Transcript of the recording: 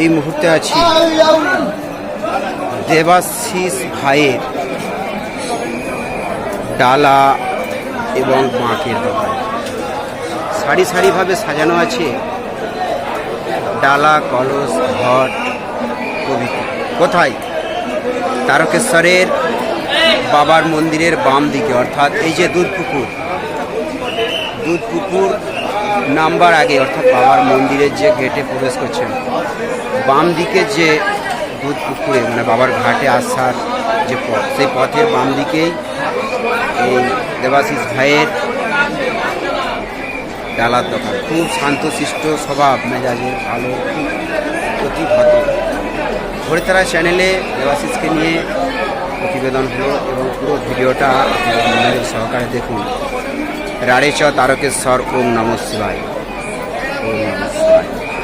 এই মুহূর্তে আছি দেবাশিস ভাইয়ের ডালা এবং বাঁকের দোকান সারি সারিভাবে সাজানো আছে ডালা, কলস, ঘট প্রভৃতি কোথায়? তারকেশ্বরের বাবার মন্দিরের বাম দিকে, অর্থাৎ এই যে দুধ পুকুর দুধ পুকুর নাম্বার আগে, অর্থাৎ বাবার মন্দিরের যে গেটে প্রবেশ করছেন, বাম দিকে যে দুধ পুকুরে মানে বাবার ঘাটে আসার যে পথ, সেই পথের বাম দিকেই এই দেবাশিস ভাইয়ের ডালার দোকান। খুব শান্তশিষ্ট স্বভাব মেজাজের ভালো অতি ভদ্র ঘড়িতারা চ্যানেলে দেবাশিসকে নিয়ে প্রতিবেদন হলো এবং পুরো ভিডিওটা আপনারা মনোযোগ সহকারে দেখুন। রাড়েচ তারকেশ্বর ওম নম শিবায়। ওম নম শিবায়।